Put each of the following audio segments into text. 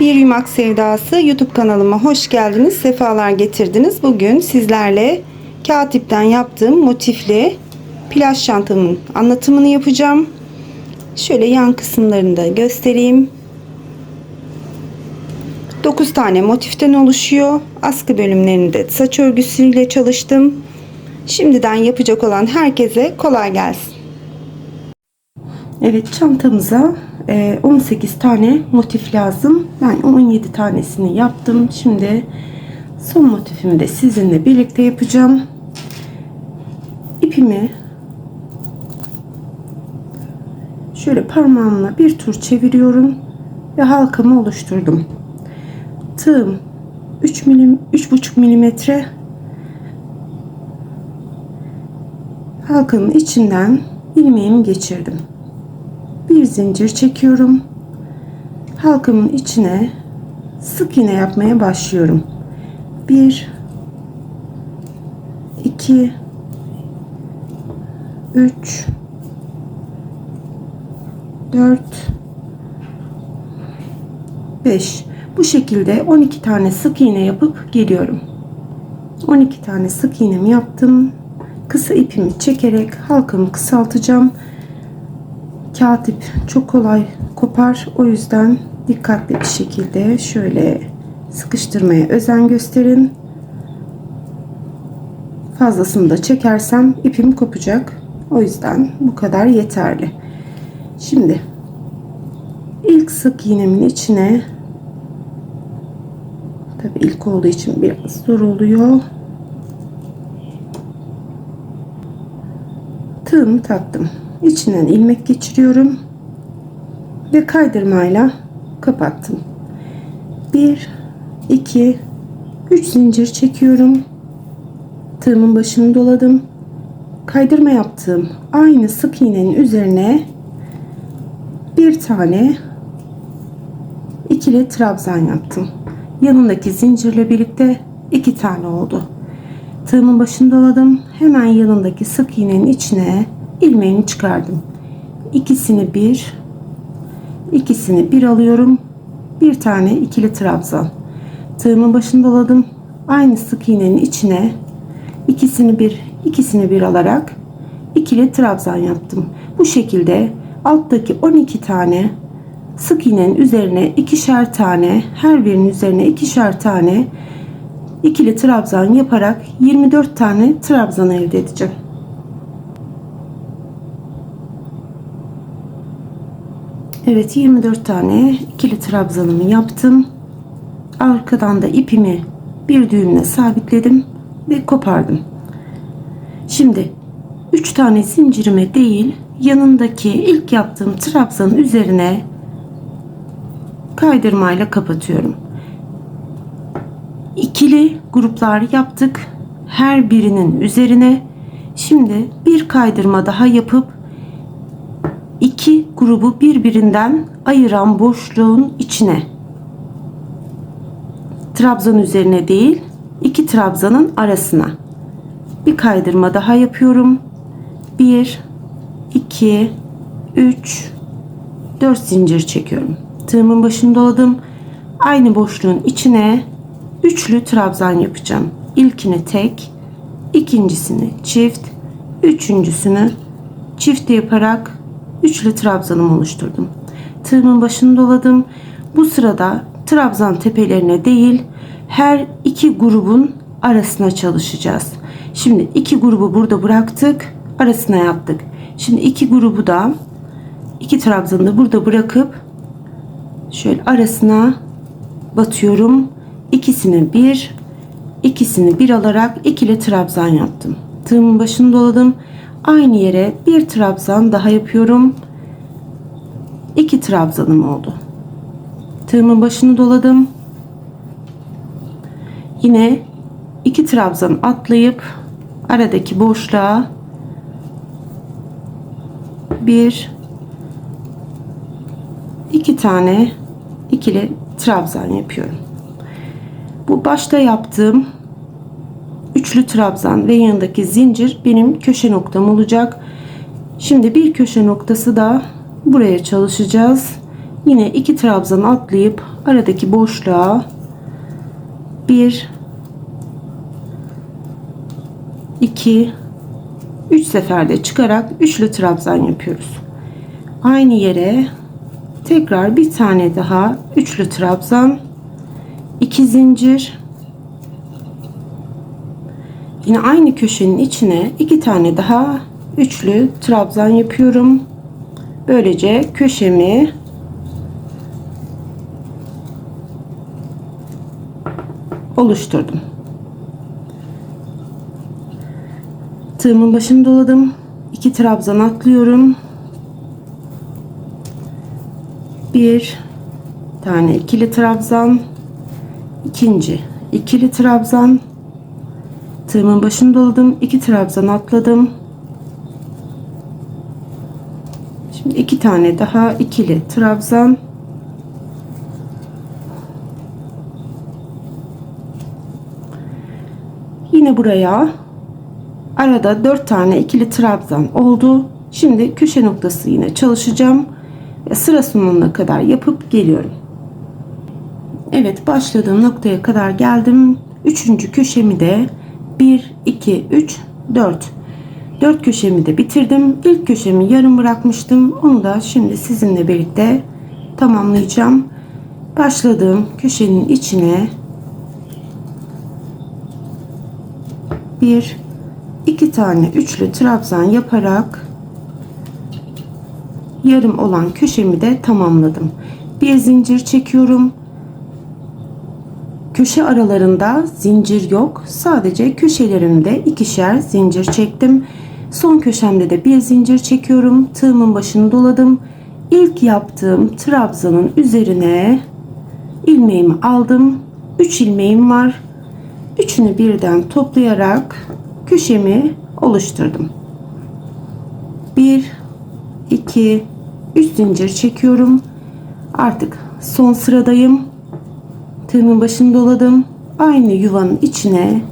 Bir Yumak Sevdası YouTube kanalıma hoş geldiniz. Sefalar getirdiniz. Bugün sizlerle kağıt ipten yaptığım motifli plaj çantamın anlatımını yapacağım. Şöyle yan kısımlarını da göstereyim. 9 tane motiften oluşuyor. Askı bölümlerinde saç örgüsüyle çalıştım. Şimdiden yapacak olan herkese kolay gelsin. Evet çantamıza 18 tane motif lazım. Ben 17 tanesini yaptım. Şimdi son motifimi de sizinle birlikte yapacağım. İpimi şöyle parmağımla bir tur çeviriyorum ve halkamı oluşturdum. Tığım 3 milim 3,5 milimetre halkanın içinden ilmeğimi geçirdim bir zincir çekiyorum. Halkamın içine sık iğne yapmaya başlıyorum. 1 2 3 4 5 bu şekilde 12 tane sık iğne yapıp geliyorum. 12 tane sık iğnemi yaptım. Kısa ipimi çekerek halkamı kısaltacağım kağıt ip çok kolay kopar. O yüzden dikkatli bir şekilde şöyle sıkıştırmaya özen gösterin. Fazlasını da çekersem ipim kopacak. O yüzden bu kadar yeterli. Şimdi ilk sık iğnemin içine tabi ilk olduğu için biraz zor oluyor. Tığımı taktım içinden ilmek geçiriyorum ve kaydırmayla kapattım. 1 2 3 zincir çekiyorum. Tığımın başını doladım. Kaydırma yaptığım aynı sık iğnenin üzerine bir tane ikili trabzan yaptım. Yanındaki zincirle birlikte iki tane oldu. Tığımın başını doladım. Hemen yanındaki sık iğnenin içine ilmeğimi çıkardım. İkisini bir, ikisini bir alıyorum. Bir tane ikili trabzan. Tığımın başını doladım. Aynı sık iğnenin içine ikisini bir, ikisini bir alarak ikili trabzan yaptım. Bu şekilde alttaki 12 tane sık iğnenin üzerine ikişer tane, her birinin üzerine ikişer tane ikili trabzan yaparak 24 tane trabzan elde edeceğim. Evet 24 tane ikili trabzanımı yaptım. Arkadan da ipimi bir düğümle sabitledim ve kopardım. Şimdi 3 tane zincirime değil yanındaki ilk yaptığım trabzanın üzerine kaydırmayla kapatıyorum. İkili gruplar yaptık. Her birinin üzerine şimdi bir kaydırma daha yapıp iki grubu birbirinden ayıran boşluğun içine. Trabzan üzerine değil iki trabzanın arasına. Bir kaydırma daha yapıyorum. 1 2 3 4 zincir çekiyorum. Tığımın başını doladım. Aynı boşluğun içine üçlü trabzan yapacağım. İlkini tek ikincisini çift üçüncüsünü çift yaparak üçlü trabzanımı oluşturdum. Tığımın başını doladım. Bu sırada trabzan tepelerine değil her iki grubun arasına çalışacağız. Şimdi iki grubu burada bıraktık. Arasına yaptık. Şimdi iki grubu da iki trabzanı da burada bırakıp şöyle arasına batıyorum. İkisini bir, ikisini bir alarak ikili trabzan yaptım. Tığımın başını doladım. Aynı yere bir trabzan daha yapıyorum. İki trabzanım oldu. Tığımın başını doladım. Yine iki trabzan atlayıp aradaki boşluğa bir iki tane ikili trabzan yapıyorum. Bu başta yaptığım üçlü trabzan ve yanındaki zincir benim köşe noktam olacak. Şimdi bir köşe noktası da buraya çalışacağız. Yine iki trabzan atlayıp aradaki boşluğa bir 2 3 seferde çıkarak üçlü trabzan yapıyoruz. Aynı yere tekrar bir tane daha üçlü trabzan 2 zincir yine aynı köşenin içine iki tane daha üçlü trabzan yapıyorum. Böylece köşemi oluşturdum. Tığımın başını doladım. İki trabzan atlıyorum. Bir tane ikili trabzan. ikinci ikili trabzan. Tığımın başını doladım. iki trabzan atladım. Şimdi iki tane daha ikili trabzan. Yine buraya arada 4 tane ikili trabzan oldu. Şimdi köşe noktası yine çalışacağım. Ve sıra sonuna kadar yapıp geliyorum. Evet başladığım noktaya kadar geldim. Üçüncü köşemi de 1, 2, 3, 4. 4 köşemi de bitirdim. İlk köşemi yarım bırakmıştım. Onu da şimdi sizinle birlikte tamamlayacağım. Başladığım köşenin içine bir iki tane üçlü trabzan yaparak yarım olan köşemi de tamamladım. Bir zincir çekiyorum. Köşe aralarında zincir yok. Sadece köşelerimde ikişer zincir çektim. Son köşemde de bir zincir çekiyorum. Tığımın başını doladım. İlk yaptığım trabzanın üzerine ilmeğimi aldım. 3 ilmeğim var. Üçünü birden toplayarak köşemi oluşturdum. 1 2 3 zincir çekiyorum. Artık son sıradayım. Tığımın başını doladım. Aynı yuvanın içine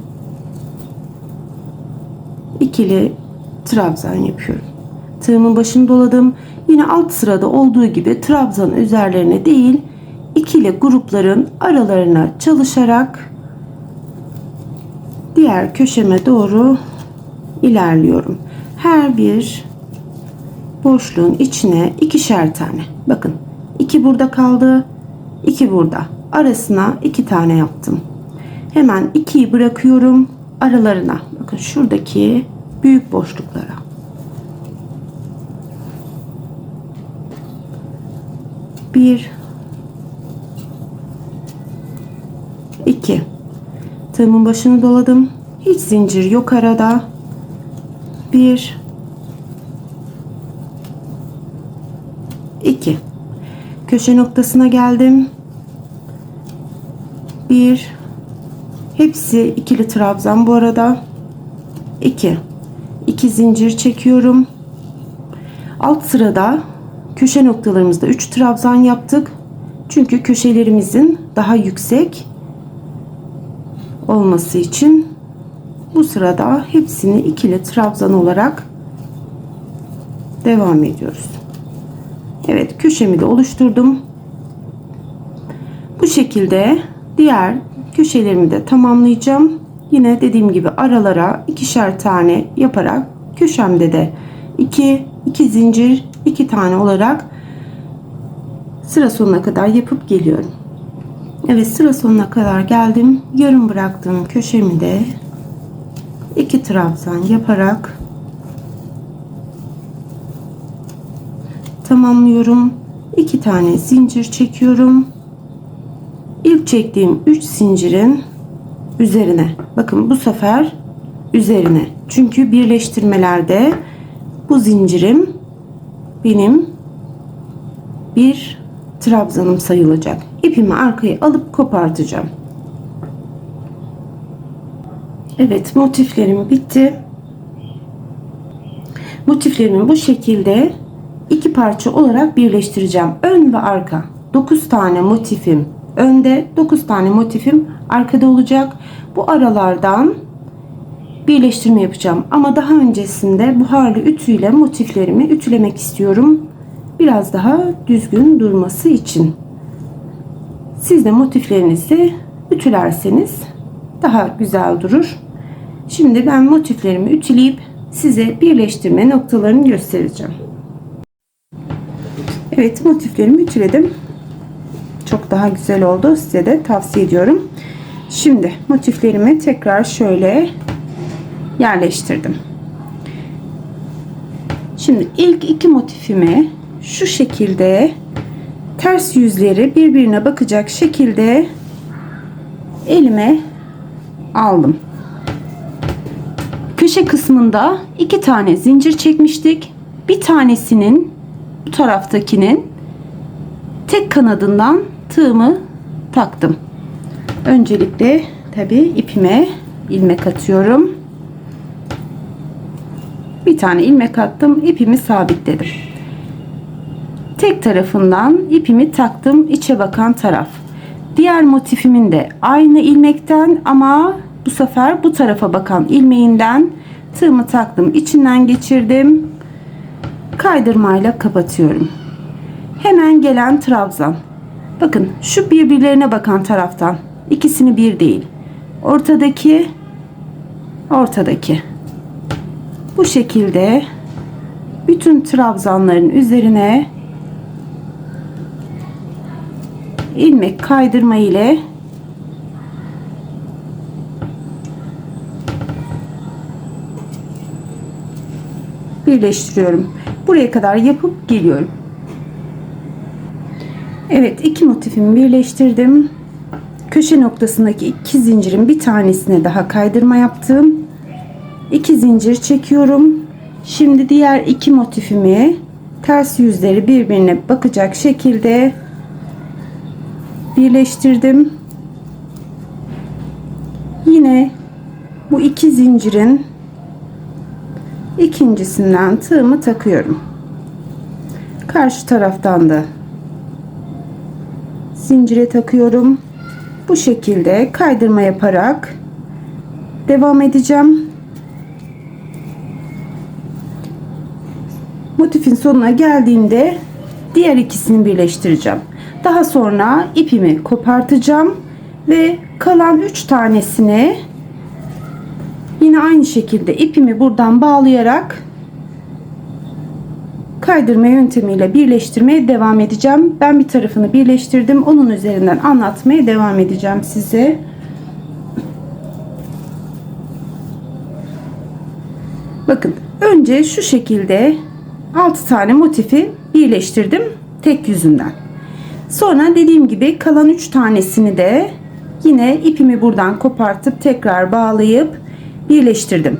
ikili trabzan yapıyorum. Tığımın başını doladım. Yine alt sırada olduğu gibi trabzan üzerlerine değil ikili grupların aralarına çalışarak diğer köşeme doğru ilerliyorum. Her bir boşluğun içine ikişer tane. Bakın iki burada kaldı. iki burada. Arasına iki tane yaptım. Hemen ikiyi bırakıyorum aralarına. Bakın şuradaki büyük boşluklara. Bir, iki. Tığımın başını doladım. Hiç zincir yok arada. Bir, iki. Köşe noktasına geldim. Bir, hepsi ikili trabzan bu arada. İki. İki zincir çekiyorum. Alt sırada köşe noktalarımızda 3 trabzan yaptık. Çünkü köşelerimizin daha yüksek olması için bu sırada hepsini ikili trabzan olarak devam ediyoruz. Evet köşemi de oluşturdum. Bu şekilde diğer köşelerimi de tamamlayacağım. Yine dediğim gibi aralara ikişer tane yaparak köşemde de 2 2 zincir 2 tane olarak sıra sonuna kadar yapıp geliyorum. Evet sıra sonuna kadar geldim. Yarım bıraktığım köşemi de iki trabzan yaparak tamamlıyorum. İki tane zincir çekiyorum. İlk çektiğim 3 zincirin üzerine. Bakın bu sefer üzerine. Çünkü birleştirmelerde bu zincirim benim bir trabzanım sayılacak. İpimi arkaya alıp kopartacağım. Evet motiflerim bitti. Motiflerimi bu şekilde iki parça olarak birleştireceğim. Ön ve arka. 9 tane motifim önde, 9 tane motifim arkada olacak. Bu aralardan birleştirme yapacağım. Ama daha öncesinde buharlı ütüyle motiflerimi ütülemek istiyorum. biraz daha düzgün durması için. Siz de motiflerinizi ütülerseniz daha güzel durur. Şimdi ben motiflerimi ütüleyip size birleştirme noktalarını göstereceğim. Evet motiflerimi ütüledim. Çok daha güzel oldu. Size de tavsiye ediyorum. Şimdi motiflerimi tekrar şöyle yerleştirdim. Şimdi ilk iki motifimi şu şekilde ters yüzleri birbirine bakacak şekilde elime aldım. Köşe kısmında iki tane zincir çekmiştik. Bir tanesinin bu taraftakinin tek kanadından tığımı taktım. Öncelikle tabi ipime ilmek atıyorum. Bir tane ilmek attım, ipimi sabitledim. Tek tarafından ipimi taktım, içe bakan taraf. Diğer motifimin de aynı ilmekten ama bu sefer bu tarafa bakan ilmeğinden tığımı taktım, içinden geçirdim. Kaydırmayla kapatıyorum. Hemen gelen trabzan. Bakın şu birbirlerine bakan taraftan. ikisini bir değil. Ortadaki ortadaki. Bu şekilde bütün trabzanların üzerine ilmek kaydırma ile birleştiriyorum. Buraya kadar yapıp geliyorum. Evet iki motifimi birleştirdim. Köşe noktasındaki iki zincirin bir tanesine daha kaydırma yaptım. İki zincir çekiyorum. Şimdi diğer iki motifimi ters yüzleri birbirine bakacak şekilde birleştirdim. Yine bu iki zincirin ikincisinden tığımı takıyorum. Karşı taraftan da zincire takıyorum. Bu şekilde kaydırma yaparak devam edeceğim. Motifin sonuna geldiğimde diğer ikisini birleştireceğim. Daha sonra ipimi kopartacağım ve kalan 3 tanesini yine aynı şekilde ipimi buradan bağlayarak kaydırma yöntemiyle birleştirmeye devam edeceğim. Ben bir tarafını birleştirdim. Onun üzerinden anlatmaya devam edeceğim size. Bakın önce şu şekilde 6 tane motifi birleştirdim tek yüzünden. Sonra dediğim gibi kalan 3 tanesini de yine ipimi buradan kopartıp tekrar bağlayıp birleştirdim.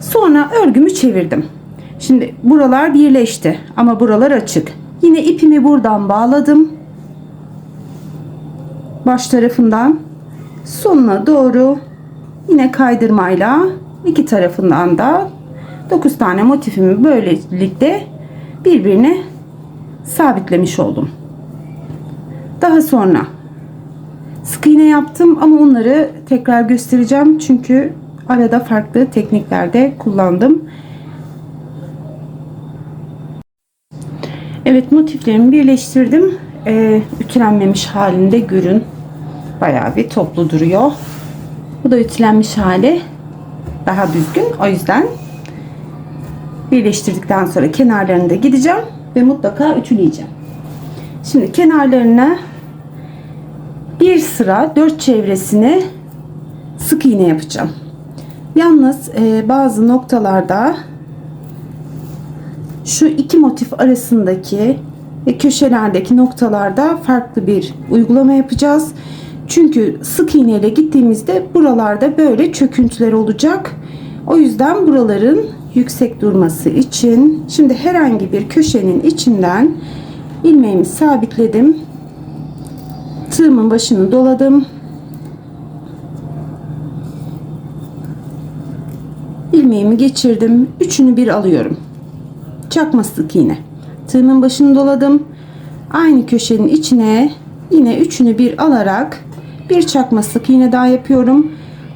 Sonra örgümü çevirdim. Şimdi buralar birleşti ama buralar açık. Yine ipimi buradan bağladım. Baş tarafından sonuna doğru yine kaydırmayla iki tarafından da 9 tane motifimi böylelikle birbirine sabitlemiş oldum. Daha sonra sık iğne yaptım ama onları tekrar göstereceğim çünkü arada farklı tekniklerde kullandım. Evet motiflerimi birleştirdim. Ee, ütülenmemiş halinde görün. Bayağı bir toplu duruyor. Bu da ütülenmiş hali. Daha düzgün. O yüzden birleştirdikten sonra kenarlarını da gideceğim ve mutlaka ütüleyeceğim. Şimdi kenarlarına bir sıra dört çevresine sık iğne yapacağım. Yalnız e, bazı noktalarda şu iki motif arasındaki köşelerdeki noktalarda farklı bir uygulama yapacağız. Çünkü sık iğne ile gittiğimizde buralarda böyle çöküntüler olacak. O yüzden buraların yüksek durması için şimdi herhangi bir köşenin içinden ilmeğimi sabitledim. Tığımın başını doladım. ilmeğimi geçirdim. Üçünü bir alıyorum. Çakma sık iğne. Tığımın başını doladım. Aynı köşenin içine yine üçünü bir alarak bir çakma sık iğne daha yapıyorum.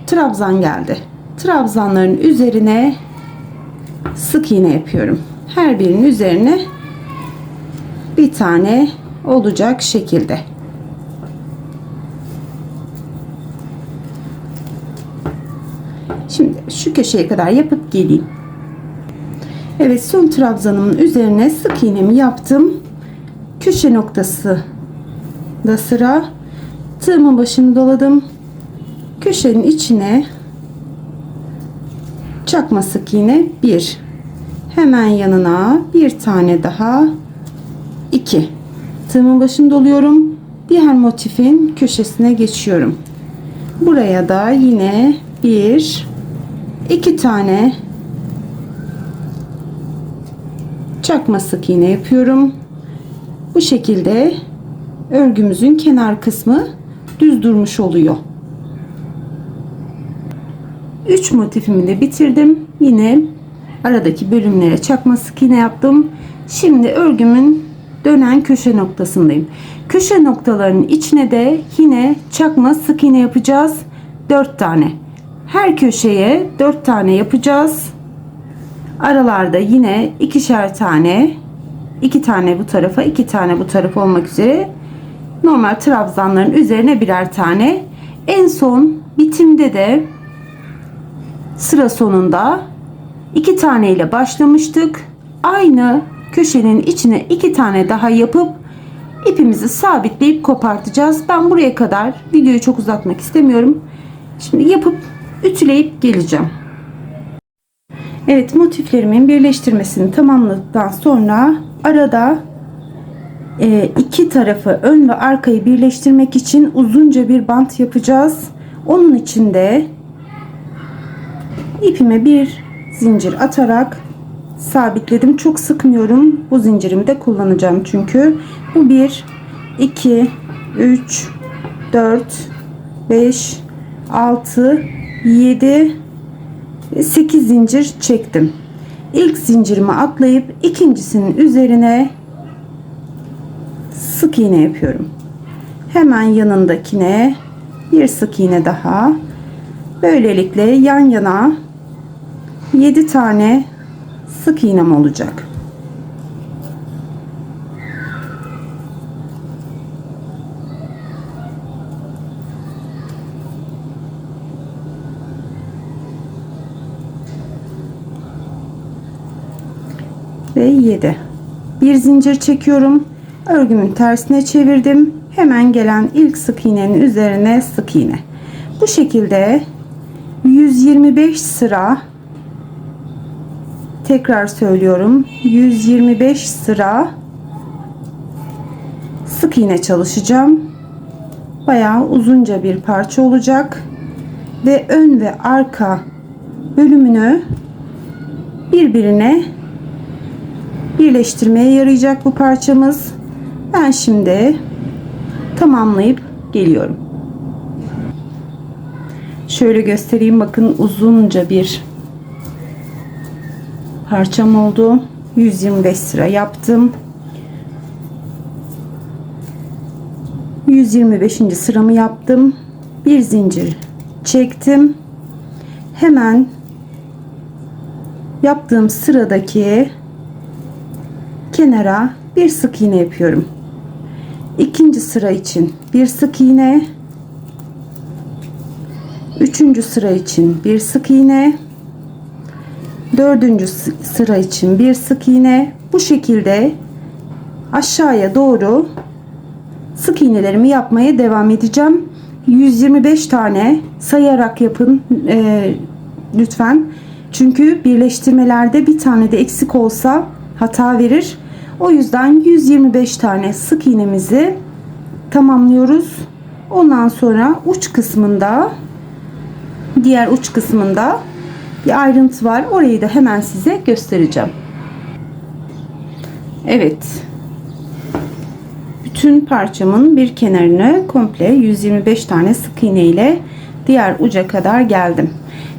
Trabzan geldi. Trabzanların üzerine sık iğne yapıyorum. Her birinin üzerine bir tane olacak şekilde. Şimdi şu köşeye kadar yapıp geleyim. Evet son trabzanımın üzerine sık iğnemi yaptım. Köşe noktası da sıra. Tığımın başını doladım. Köşenin içine çakma sık iğne 1. Hemen yanına bir tane daha 2. Tığımın başını doluyorum. Diğer motifin köşesine geçiyorum. Buraya da yine bir iki tane çakma sık iğne yapıyorum. Bu şekilde örgümüzün kenar kısmı düz durmuş oluyor. 3 motifimi de bitirdim. Yine aradaki bölümlere çakma sık iğne yaptım. Şimdi örgümün dönen köşe noktasındayım. Köşe noktalarının içine de yine çakma sık iğne yapacağız. 4 tane. Her köşeye 4 tane yapacağız. Aralarda yine ikişer tane, iki tane bu tarafa, iki tane bu tarafa olmak üzere normal trabzanların üzerine birer tane. En son bitimde de sıra sonunda iki tane ile başlamıştık. Aynı köşenin içine iki tane daha yapıp ipimizi sabitleyip kopartacağız. Ben buraya kadar videoyu çok uzatmak istemiyorum. Şimdi yapıp ütüleyip geleceğim. Evet motiflerimin birleştirmesini tamamladıktan sonra arada e, iki tarafı ön ve arkayı birleştirmek için uzunca bir bant yapacağız. Onun için de ipime bir zincir atarak sabitledim. Çok sıkmıyorum. Bu zincirimi de kullanacağım çünkü. Bu 1 2 3 4 5 6 7 8 zincir çektim. İlk zincirimi atlayıp ikincisinin üzerine sık iğne yapıyorum. Hemen yanındakine bir sık iğne daha. Böylelikle yan yana 7 tane sık iğnem olacak. Ve 7 bir zincir çekiyorum. Örgümün tersine çevirdim. Hemen gelen ilk sık iğnenin üzerine sık iğne. Bu şekilde 125 sıra tekrar söylüyorum 125 sıra sık iğne çalışacağım. Bayağı uzunca bir parça olacak ve ön ve arka bölümünü birbirine birleştirmeye yarayacak bu parçamız. Ben şimdi tamamlayıp geliyorum. Şöyle göstereyim bakın uzunca bir parçam oldu. 125 sıra yaptım. 125. sıramı yaptım. Bir zincir çektim. Hemen yaptığım sıradaki kenara bir sık iğne yapıyorum. İkinci sıra için bir sık iğne. Üçüncü sıra için bir sık iğne. Dördüncü sıra için bir sık iğne. Bu şekilde aşağıya doğru sık iğnelerimi yapmaya devam edeceğim. 125 tane sayarak yapın e, lütfen. Çünkü birleştirmelerde bir tane de eksik olsa hata verir. O yüzden 125 tane sık iğnemizi tamamlıyoruz. Ondan sonra uç kısmında diğer uç kısmında bir ayrıntı var. Orayı da hemen size göstereceğim. Evet. Bütün parçamın bir kenarını komple 125 tane sık iğne ile diğer uca kadar geldim.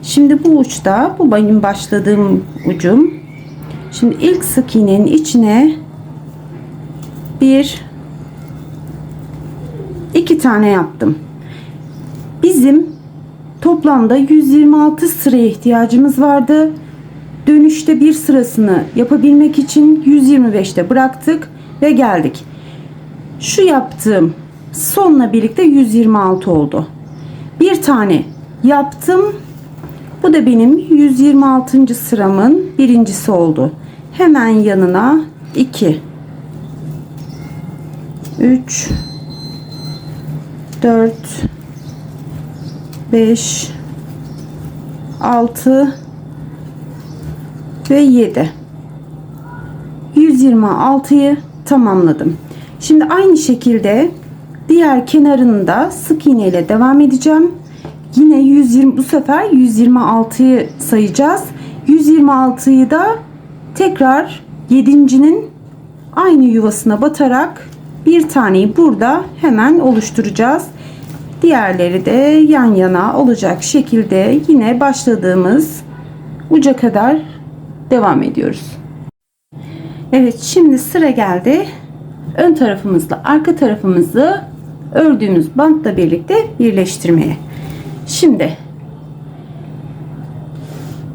Şimdi bu uçta bu benim başladığım ucum. Şimdi ilk sık iğnenin içine bir iki tane yaptım. Bizim toplamda 126 sıraya ihtiyacımız vardı. Dönüşte bir sırasını yapabilmek için 125'te bıraktık ve geldik. Şu yaptığım sonla birlikte 126 oldu. Bir tane yaptım. Bu da benim 126. sıramın birincisi oldu. Hemen yanına 2 3 4 5 6 ve 7 126'yı tamamladım. Şimdi aynı şekilde diğer kenarını da sık iğne ile devam edeceğim. Yine 120 bu sefer 126'yı sayacağız. 126'yı da tekrar 7.'nin aynı yuvasına batarak bir taneyi burada hemen oluşturacağız. Diğerleri de yan yana olacak şekilde yine başladığımız uca kadar devam ediyoruz. Evet şimdi sıra geldi. Ön tarafımızla arka tarafımızı ördüğümüz bantla birlikte birleştirmeye. Şimdi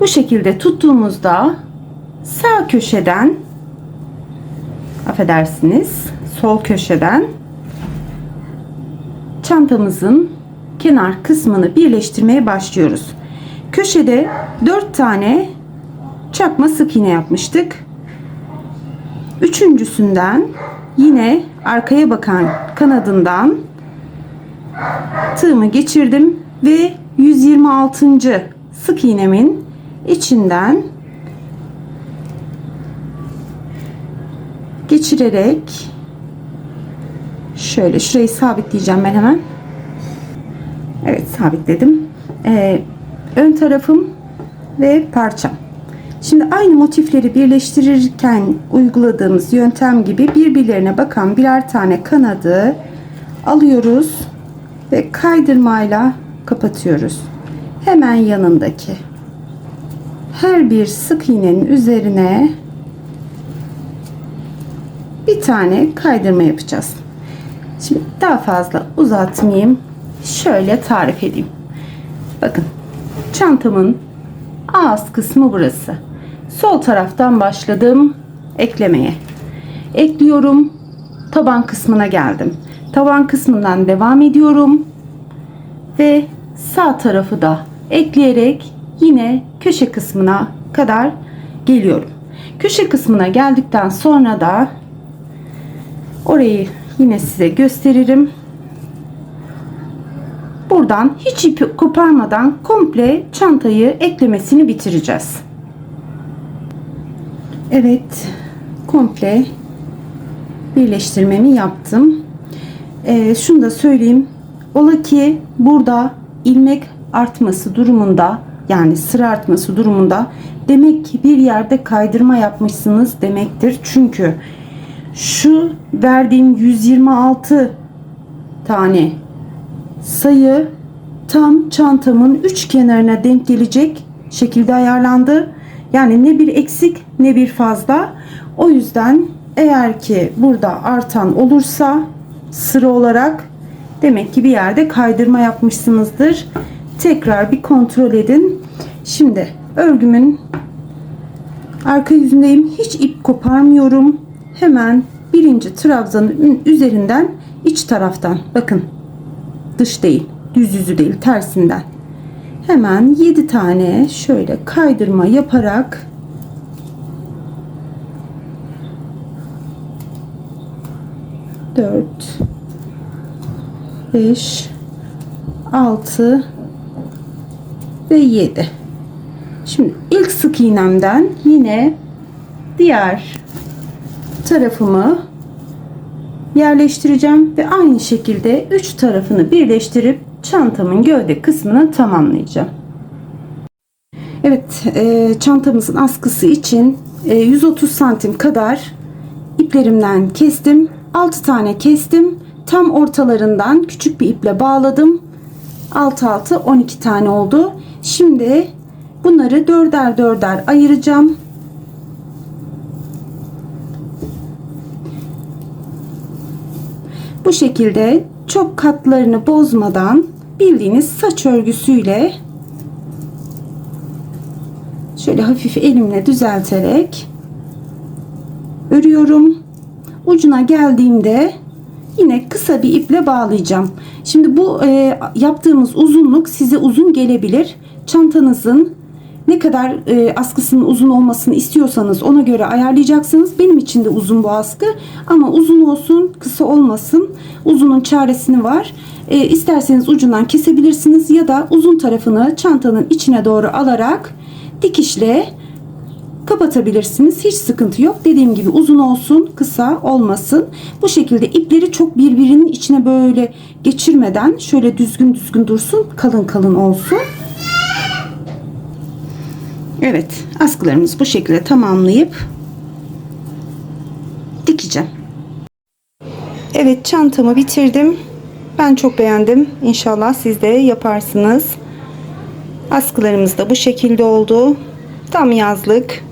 bu şekilde tuttuğumuzda sağ köşeden affedersiniz sol köşeden çantamızın kenar kısmını birleştirmeye başlıyoruz. Köşede 4 tane çakma sık iğne yapmıştık. Üçüncüsünden yine arkaya bakan kanadından tığımı geçirdim ve 126. sık iğnemin içinden geçirerek şöyle şurayı sabitleyeceğim ben hemen. Evet sabitledim. Ee, ön tarafım ve parçam. Şimdi aynı motifleri birleştirirken uyguladığımız yöntem gibi birbirlerine bakan birer tane kanadı alıyoruz ve kaydırmayla kapatıyoruz. Hemen yanındaki her bir sık iğnenin üzerine bir tane kaydırma yapacağız. Şimdi daha fazla uzatmayayım. Şöyle tarif edeyim. Bakın çantamın ağız kısmı burası. Sol taraftan başladım eklemeye. Ekliyorum. Taban kısmına geldim. Taban kısmından devam ediyorum. Ve sağ tarafı da ekleyerek yine köşe kısmına kadar geliyorum. Köşe kısmına geldikten sonra da orayı yine size gösteririm. Buradan hiç ipi koparmadan komple çantayı eklemesini bitireceğiz. Evet, komple birleştirmemi yaptım. Ee, şunu da söyleyeyim. Ola ki burada ilmek artması durumunda yani sıra artması durumunda demek ki bir yerde kaydırma yapmışsınız demektir. Çünkü şu verdiğim 126 tane sayı tam çantamın üç kenarına denk gelecek şekilde ayarlandı. Yani ne bir eksik ne bir fazla. O yüzden eğer ki burada artan olursa sıra olarak demek ki bir yerde kaydırma yapmışsınızdır. Tekrar bir kontrol edin. Şimdi örgümün arka yüzündeyim. Hiç ip koparmıyorum. Hemen birinci trabzanın üzerinden iç taraftan bakın dış değil düz yüzü değil tersinden. Hemen 7 tane şöyle kaydırma yaparak dört beş altı ve yedi. Şimdi ilk sık iğnemden yine diğer tarafımı yerleştireceğim ve aynı şekilde üç tarafını birleştirip çantamın gövde kısmını tamamlayacağım. Evet e, çantamızın askısı için e, 130 santim kadar iplerimden kestim. 6 tane kestim. Tam ortalarından küçük bir iple bağladım. 6 6 12 tane oldu. Şimdi bunları dörder dörder ayıracağım. Bu şekilde çok katlarını bozmadan bildiğiniz saç örgüsüyle şöyle hafif elimle düzelterek örüyorum. Ucuna geldiğimde yine kısa bir iple bağlayacağım. Şimdi bu e, yaptığımız uzunluk size uzun gelebilir. Çantanızın ne kadar e, askısının uzun olmasını istiyorsanız ona göre ayarlayacaksınız. Benim için de uzun bu askı ama uzun olsun kısa olmasın. Uzunun çaresini var. E, isterseniz ucundan kesebilirsiniz ya da uzun tarafını çantanın içine doğru alarak dikişle kapatabilirsiniz. Hiç sıkıntı yok. Dediğim gibi uzun olsun, kısa olmasın. Bu şekilde ipleri çok birbirinin içine böyle geçirmeden şöyle düzgün düzgün dursun. Kalın kalın olsun. Evet, askılarımızı bu şekilde tamamlayıp dikeceğim. Evet, çantamı bitirdim. Ben çok beğendim. İnşallah siz de yaparsınız. Askılarımız da bu şekilde oldu. Tam yazlık.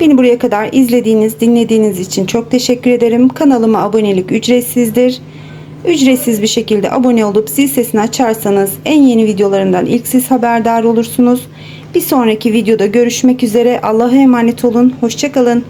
Beni buraya kadar izlediğiniz, dinlediğiniz için çok teşekkür ederim. Kanalıma abonelik ücretsizdir. Ücretsiz bir şekilde abone olup zil sesini açarsanız en yeni videolarımdan ilk siz haberdar olursunuz. Bir sonraki videoda görüşmek üzere. Allah'a emanet olun. Hoşçakalın.